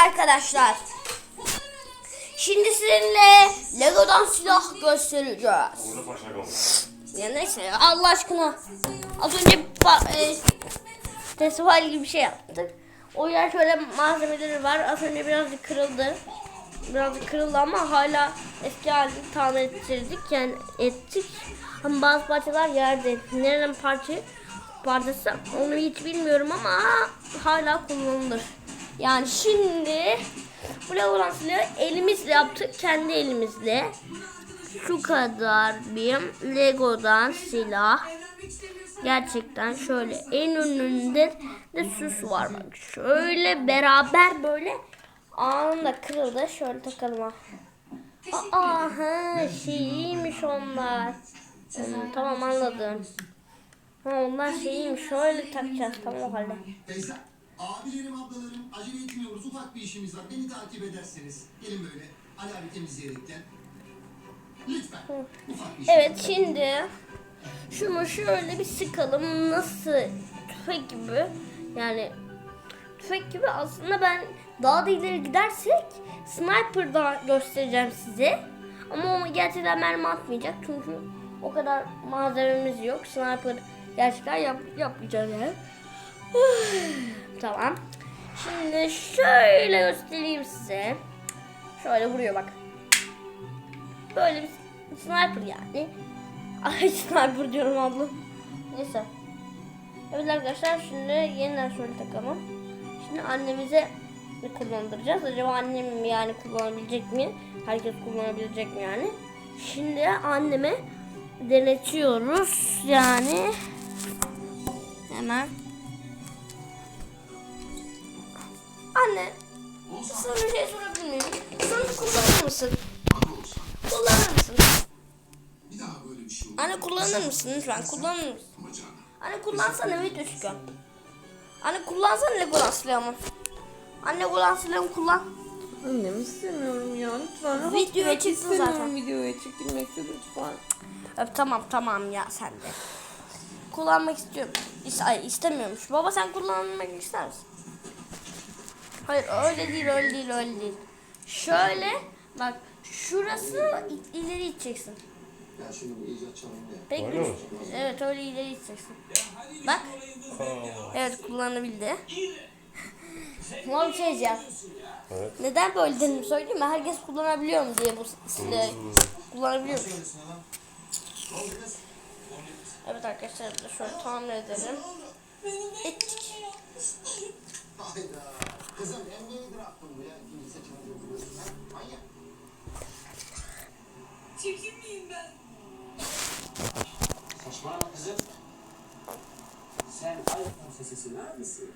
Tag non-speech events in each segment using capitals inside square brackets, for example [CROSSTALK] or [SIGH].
arkadaşlar. Şimdi sizinle Lego'dan silah göstereceğiz. Ya neyse Allah aşkına. Az önce e, festival gibi bir şey yaptık. O yer şöyle malzemeleri var. Az önce birazcık kırıldı. Birazcık kırıldı ama hala eski halini tamir ettirdik. Yani ettik. Ama bazı parçalar yerde. Nereden parça parçası onu hiç bilmiyorum ama hala kullanılır. Yani şimdi bu Legoland silahı elimizle yaptık. Kendi elimizle şu kadar bir Lego'dan silah. Gerçekten şöyle en önünde de süs var bak. Şöyle beraber böyle anında kırıldı. Şöyle takalım ha. Aa ha şeyiymiş onlar. Hmm, tamam anladım. Ha onlar şeyiymiş. Şöyle takacağız tamam o halde. Abilerim, ablalarım acele etmiyoruz. Ufak bir işimiz var. Beni takip ederseniz. Gelin böyle. Abi temizleyerekten. Lütfen. Ufak bir işimiz Evet şimdi şunu şöyle bir sıkalım. Nasıl tüfek gibi yani tüfek gibi aslında ben daha da ileri gidersek sniper da göstereceğim size. Ama o gerçekten mermi atmayacak çünkü o kadar malzememiz yok. Sniper gerçekten yap, yapmayacağız yani. Tamam. Şimdi şöyle göstereyim size. Şöyle vuruyor bak. Böyle bir sniper yani. [LAUGHS] Ay sniper diyorum abla. Neyse. Evet arkadaşlar şimdi yeniden şöyle takalım. Şimdi annemize kullandıracağız. Acaba annem yani kullanabilecek mi? Herkes kullanabilecek mi yani? Şimdi anneme denetiyoruz yani. Hemen. Anne, sana bir şey sorabilir miyim? Şunu kullanır mısın? Kullanır mısın? Bir daha böyle bir şey olur. Anne kullanır mısın lütfen? Kullanır mısın? Ama canım. Anne kullansana video çıkıyor. Anne kullansana Legolas silahımı. Anne Legolas silahımı kullan. Annem istemiyorum ya lütfen. rahat Videoya bırak, çıktın istemiyorum zaten. videoya çekilmekte lütfen. Öp, tamam tamam ya sen de. Kullanmak istiyorum. İs ay, istemiyormuş. Baba sen kullanmak ister misin? Hayır öyle değil öyle değil öyle değil. Şöyle bak şurası ileri iteceksin. Ya şunu bir icat. Pek Öyle güç- mi? Evet öyle ileri iteceksin. Bak. Evet kullanabildi. [LAUGHS] Ama bir şey diyeceğim. Evet. Neden böyle dedim söyleyeyim mi? Herkes kullanabiliyor mu diye bu silahı kullanabiliyormuş. Evet arkadaşlar şöyle tamir edelim. Ettik. Hayda. Kızım emniyeyi bıraktım bu ya. İkinci seçime götürüyorsun. ha? Manyak. Çirkin miyim ben? Saçmalama kızım. Sen iPhone sesisi neredesin?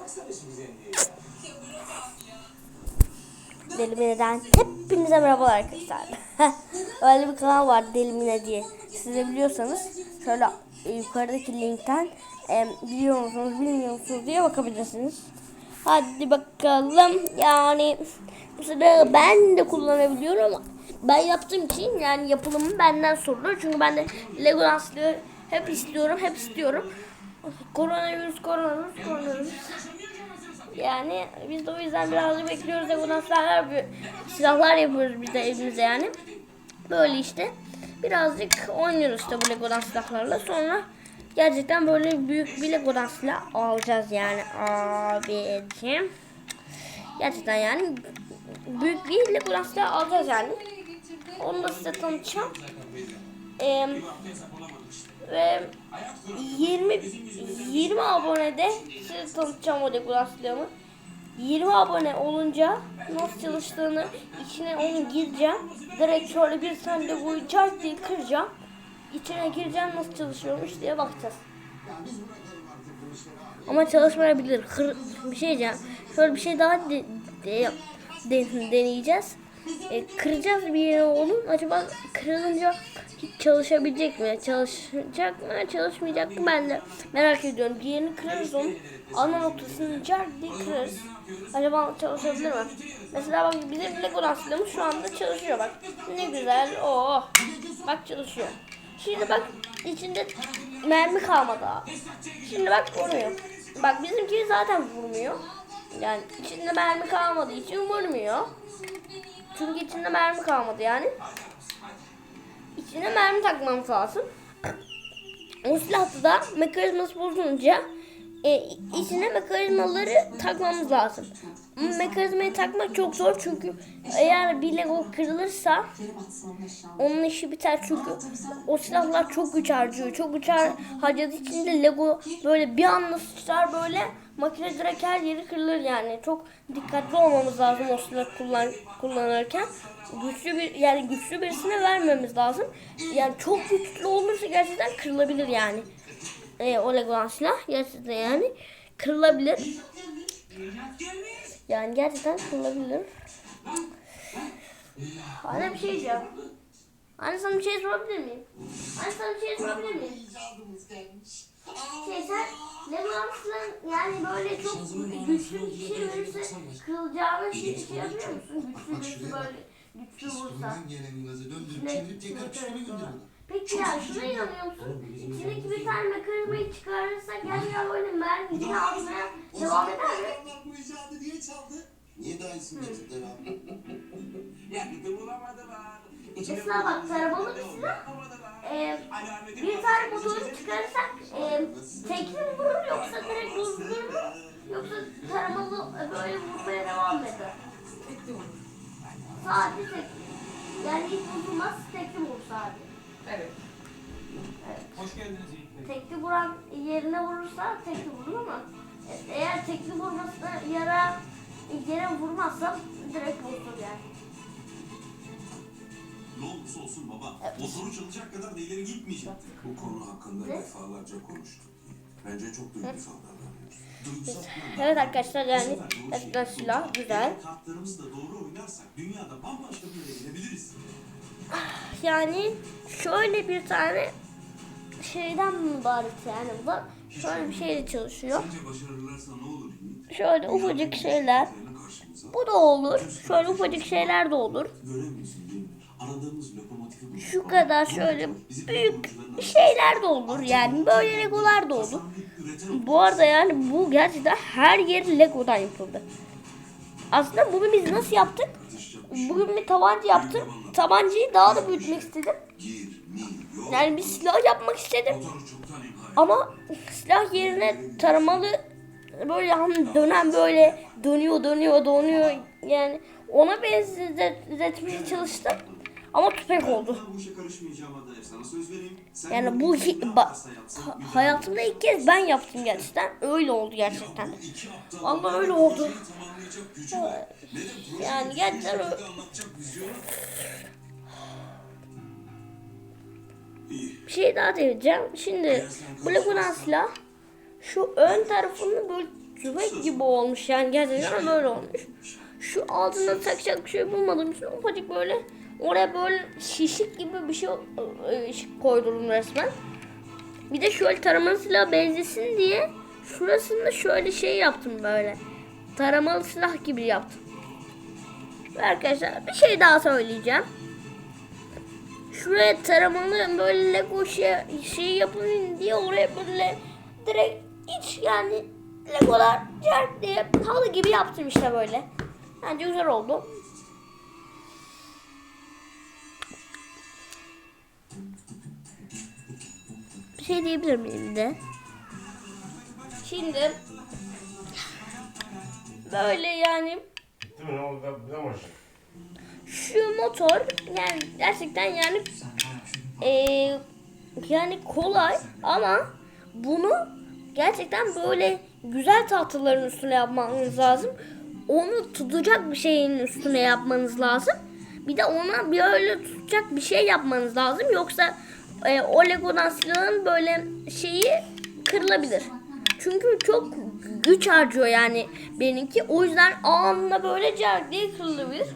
Baksana şu güzelliğe ya. Ya bırak abi ya. Deli Mine'den hepinize merhabalar arkadaşlar. [LAUGHS] Öyle bir kanal var Deli Mine diye. Siz de biliyorsanız şöyle yukarıdaki linkten e, biliyor musunuz bilmiyor musunuz diye bakabilirsiniz. Hadi bakalım yani bu silahı ben de kullanabiliyorum. Ben yaptığım için yani yapılımı benden sorulur. Çünkü ben de Legoland silahı hep istiyorum hep istiyorum. Koronavirüs koronavirüs koronavirüs. Yani biz de o yüzden birazcık bekliyoruz da bundan silahlar, silahlar yapıyoruz biz de evimize yani. Böyle işte birazcık oynuyoruz işte bu Lego'dan silahlarla. Sonra gerçekten böyle büyük bir Lego'dan silah alacağız yani abicim. Gerçekten yani büyük bir Lego'dan silah alacağız yani. Onu da size tanıtacağım. Ee, ve 20 20 abonede size tanıtacağım o silahımı. 20 abone olunca nasıl çalıştığını içine onu gireceğim. Direkt şöyle bir tane Lego'yu çarp diye kıracağım. İçine gireceğim nasıl çalışıyormuş diye bakacağız. Bu. Ama çalışmayabilir. Kır, bir şey diyeceğim. Şöyle bir şey daha de, de, de- deneyeceğiz. E, kıracağız bir yere onun. Acaba kırılınca çalışabilecek mi? Çalışacak mı? Çalışmayacak mı? Ben de merak ediyorum. Bir yerini kırarız onun. Ana noktasını car diye kırarız. Acaba çalışabilir mi? Mesela bak bizim Legoland silahımız şu anda çalışıyor bak. Ne güzel. Oo. Bak çalışıyor. Şimdi bak içinde mermi kalmadı abi. Şimdi bak vuruyor. Bak bizimki zaten vurmuyor. Yani içinde mermi kalmadığı için vurmuyor. Çünkü içinde mermi kalmadı yani. İçine mermi takmamız lazım. O silahta da mekanizması bozulunca e, içine mekanizmaları takmamız lazım. Mekanizmayı takmak çok zor çünkü eğer bir Lego kırılırsa onun işi biter çünkü o silahlar çok güç harcıyor. Çok güç har- harcadığı için de Lego böyle bir anda sıçrar böyle makine direkt her yeri kırılır yani. Çok dikkatli olmamız lazım o silah kullan kullanırken. Güçlü bir yani güçlü birisine vermemiz lazım. Yani çok güçlü olursa gerçekten kırılabilir yani. E, o Lego'dan silah gerçekten yani kırılabilir. Yani gerçekten kırılabilir. Anne bir şey diyeceğim. Anne sana bir şey sorabilir miyim? Anne sana bir şey sorabilir miyim? Şey sen Legolas'ın yani böyle çok güçlü bir şey verirse kırılacağını şey, şey yapıyor musun? Güçlü birisi şuraya böyle güçlü vursa. Gelen gazı döndürüp çevirip tekrar pişirme gönder bana. Peki ya şuna inanıyor musun? İçindeki bir tane mekanizmayı çıkarırsak gerçekten böyle mermiyi almaya devam eder mi? Adamlar bu icadı niye çaldı? Niye daha iyisini getirdiler abi? [LAUGHS] Ya bir de bulamadılar. Mesela bak, taramalı bir silah. Ee, bir tane motoru çıkarırsak e, tekli mi vurur yoksa direkt durdurur mu? Yoksa taramalı e, böyle vurmaya devam eder? Sadece tekli. Yani hiç vurulmaz tekli vur sadece. Evet. Hoş geldiniz Yiğit Bey. Tekli vuran yerine vurursa tekli vurur ama e, eğer tekli vurmasına yara yere vurmazsa direkt vurur yani. Ne olursa olsun baba. Evet. Motoru çalacak kadar da ileri gitmeyecektik. Bu konu hakkında Ne? defalarca konuştuk. Bence çok duygusal plan. Evet arkadaşlar yani sefer doğru şey silah güzel. eğer Kartlarımızı da doğru oynarsak dünyada bambaşka bir yere gidebiliriz. [LAUGHS] Yani şöyle bir tane şeyden mübarek yani bu da şöyle bir şeyle çalışıyor. Şöyle ufacık şeyler. Bu da olur. Şöyle ufacık şeyler de olur. Şu kadar şöyle büyük şeyler de olur yani. Böyle legolar da olur. Bu arada yani bu gerçekten her yeri legodan yapıldı. Aslında bunu biz nasıl yaptık? Bugün bir tabanca yaptım. Tabancayı daha da büyütmek istedim. Yani bir silah yapmak istedim. Ama silah yerine taramalı böyle hani dönen böyle dönüyor dönüyor dönüyor yani ona benzetmeye çalıştım ama tüfek oldu. Bu işe karışmayacağıma dair sana söz vereyim. Sen Yani bu hi- ba- hayatımda ilk kez ben yaptım gerçekten. Öyle oldu gerçekten. Adamın öyle oldu. Yani gerçekten şekilde ö- anlatacak vizyonu. İyi. Bir şey daha deneyeceğim. Şimdi bu Legoland silah şu ön tarafının böyle tüfek gibi olmuş yani gerçekten böyle olmuş. Şu altında takacak bir şey bulmadığım için ufacık böyle oraya böyle şişik gibi bir şey e, koydum resmen. Bir de şöyle taramalı silah benzesin diye şurasında şöyle şey yaptım böyle. Taramalı silah gibi yaptım. Ve arkadaşlar bir şey daha söyleyeceğim. Şuraya taramalı böyle Lego şey, şey yapın diye oraya böyle direkt hiç yani Legolar cart diye halı gibi yaptım işte böyle. Bence güzel oldu. Bir şey diyebilir miyim de? Şimdi böyle yani Değil mi? O da, bu da maşın. şu motor yani gerçekten yani eee, yani kolay ama bunu gerçekten böyle güzel tahtaların üstüne yapmanız lazım. Onu tutacak bir şeyin üstüne yapmanız lazım. Bir de ona bir öyle tutacak bir şey yapmanız lazım. Yoksa e, o Lego'dan silahın böyle şeyi kırılabilir. Çünkü çok güç harcıyor yani benimki. O yüzden anında böyle car diye kırılabilir.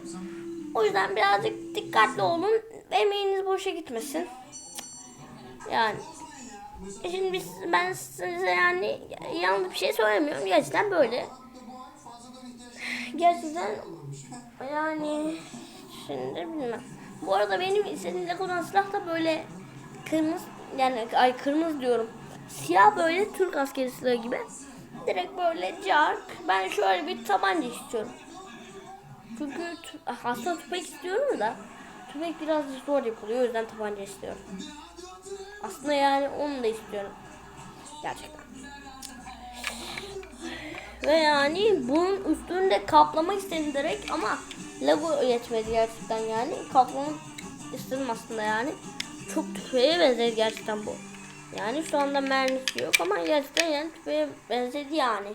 O yüzden birazcık dikkatli olun. Emeğiniz boşa gitmesin. Yani. E Şimdi biz, ben size yani yanlış bir şey söylemiyorum. Gerçekten böyle. Gerçekten yani şimdi bilmem. Bu arada benim istediğim Lego'dan silah da böyle kırmızı yani ay kırmızı diyorum. Siyah böyle Türk askeri silahı gibi. Direkt böyle cark. Ben şöyle bir tabanca istiyorum. Çünkü tü- aslında tüfek istiyorum da tüfek biraz zor yapılıyor. O yüzden tabanca istiyorum. Aslında yani onu da istiyorum. Gerçekten. Ve yani bunun üstünde kaplama istedim direkt ama Lego yetmedi gerçekten yani. Kaplamak istedim aslında yani. Çok tüfeğe benzedi gerçekten bu. Yani şu anda mermisi yok ama gerçekten yani tüfeğe benzedi yani.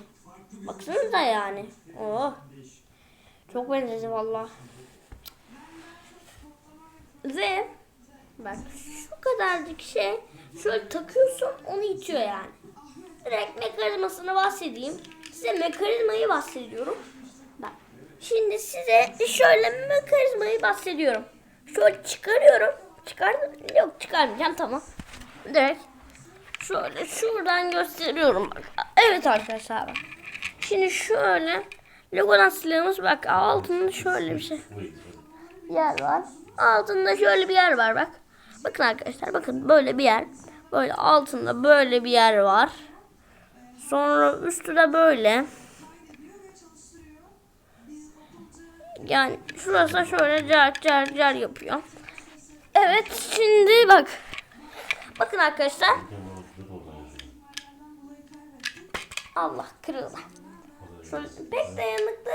Baksanıza yani. Oh. Çok benzedi valla. Ve bak şu kadarcık şey şöyle takıyorsun onu itiyor yani. Direkt mekanizmasını bahsedeyim. Size mekanizmayı bahsediyorum. Bak. Şimdi size şöyle mekanizmayı bahsediyorum. Şöyle çıkarıyorum. Çıkar yok çıkarmayacağım tamam. Direkt şöyle şuradan gösteriyorum. Bak. Evet arkadaşlar bak. Şimdi şöyle Legolas silahımız bak altında şöyle bir şey yer var. Altında şöyle bir yer var bak. Bakın arkadaşlar bakın böyle bir yer. Böyle altında böyle bir yer var. Sonra üstü de böyle. Yani şurası şöyle car car car yapıyor. Evet şimdi bak. Bakın arkadaşlar. Allah kırıldı. Şöyle pek dayanıklı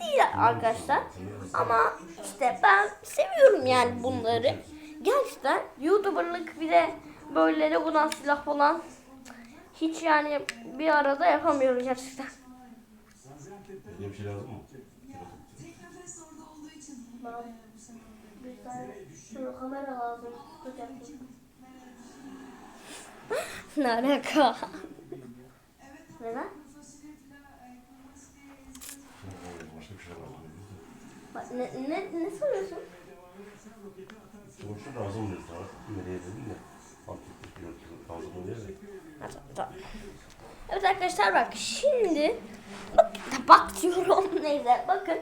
değil arkadaşlar. Ama işte ben seviyorum yani bunları. Gerçekten YouTuber'lık bir de böyle Lego'dan silah falan hiç yani bir arada yapamıyorum gerçekten. Bir şey lazım mı? Şunu kamera lazım. ne alaka? Neden? Başka bir şey lazım. Bak, Ne, ne, ne soruyorsun? Sonuçta lazım oluyor sana. Nereye dedin de. Fark ettik. Lazım oluyor ya. Ha, tamam, tamam. Evet arkadaşlar bak şimdi bak, bak diyorum [LAUGHS] neyse bakın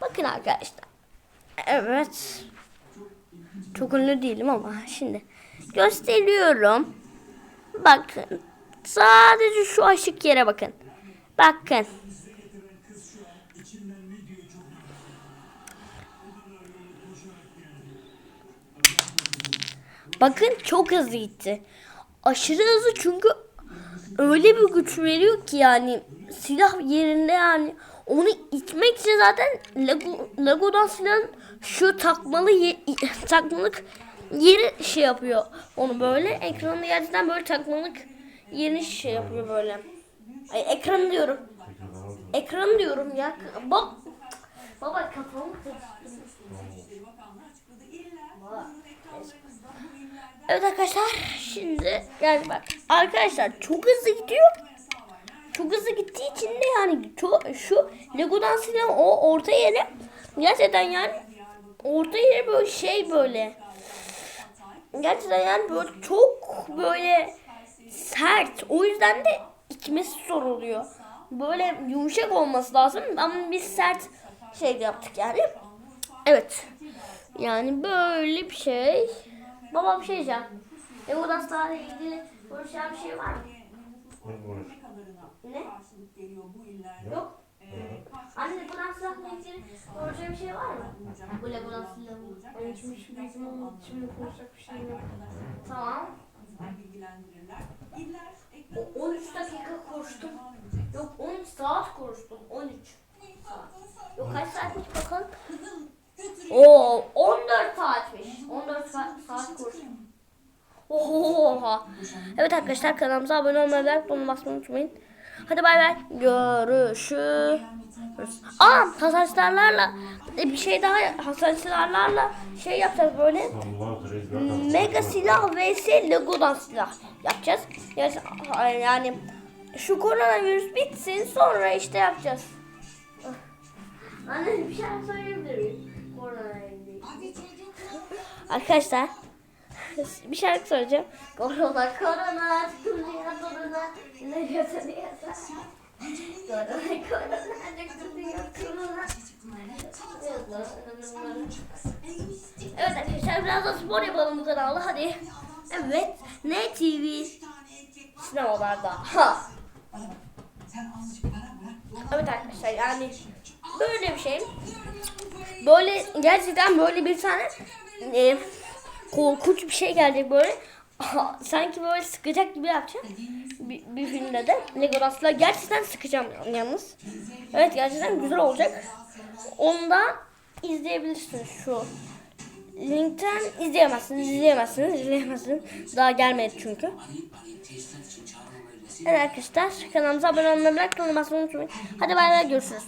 bakın arkadaşlar evet çok ünlü değilim ama şimdi gösteriyorum. Bakın sadece şu aşık yere bakın. Bakın. Bakın çok hızlı gitti. Aşırı hızlı çünkü öyle bir güç veriyor ki yani silah yerinde yani onu itmek için zaten Lego, Lego'dan silahın şu takmalı ye- [LAUGHS] takmalık yeri şey yapıyor. Onu böyle ekranı gerçekten böyle takmalık yeni şey yapıyor böyle. Ay ekran diyorum. Ekran diyorum ya. Bak Baba kafamı. Evet arkadaşlar şimdi yani bak arkadaşlar çok hızlı gidiyor. Çok hızlı gittiği için de yani çok, şu Lego'dan silah o orta yere gerçekten yani orta yere böyle şey böyle gerçekten yani böyle çok böyle sert o yüzden de içmesi zor oluyor. Böyle yumuşak olması lazım ama biz sert şey yaptık yani. Evet. Yani böyle bir şey. Baba bir şey diyeceğim. Lego'dan Star'la ilgili konuşacağım bir şey var mı? Konuş? Ne? Yok. Anne Lego'dan Star'la ilgili konuşacağım bir şey var mı? Bu Lego'dan Star'la Benim için hiçbir bilgim olmadığı için konuşacak bir şeyim yok. Tamam. O 13 dakika konuştum. Yok 13 saat konuştum. 13 saat. Yok kaç saatmiş bakalım. Oo 14 saatmiş. 14 saat, saat konuştum. Oha. Evet arkadaşlar kanalımıza abone olmayı ve like basmayı unutmayın. Hadi bay bay. Görüşürüz. Aa hasanslarlarla bir şey daha hasanslarlarla şey yapacağız böyle. Mega silah vs Lego'dan silah yapacağız. Yani, yani şu koronavirüs bitsin sonra işte yapacağız. Anne bir şey söyleyebilir miyim? Koronavirüs. Arkadaşlar bir şarkı söyleyeceğim. Korona korona dünya korona ne diyorsa. Korona korona. Evet arkadaşlar biraz da spor yapalım bu kanalda hadi. Evet ne TV sinemalarda. Ha. Evet arkadaşlar yani böyle bir şey. Böyle gerçekten böyle bir tane e, korkunç bir şey gelecek böyle. Sanki böyle sıkacak gibi yapacak. Bir, bir filmde de Legolas'la gerçekten sıkacağım yalnız. Evet gerçekten güzel olacak. Onu da izleyebilirsiniz şu linkten izleyemezsiniz, izleyemezsiniz, izleyemezsiniz. Daha gelmedi çünkü. Evet arkadaşlar kanalımıza abone olmayı, like, kanalıma unutmayın. Hadi bay bay görüşürüz.